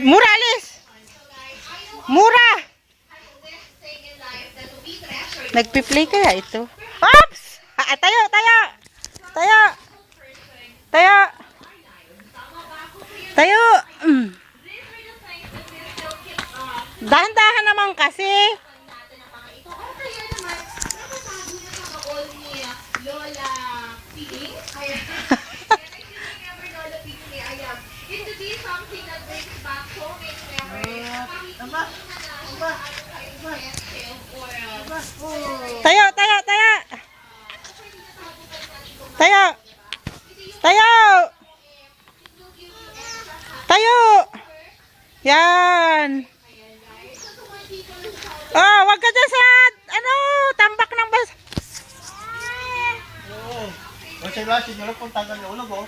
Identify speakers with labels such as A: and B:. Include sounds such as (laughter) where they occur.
A: Murales! Mura! Nagpi-play kaya ito? Ops! Ah, tayo, tayo! Tayo! Tayo! Tayo! Mm. Dahan-dahan naman kasi.
B: Lola Ping. (laughs)
A: Tayo, tayo, tayo! Tayo! Tayo! Tayo! Yan! Oh, wag ka dyan sa, ano, tambak ng bas.
C: Oo. O siya ba, sinulog kung tagal yung ulo ko.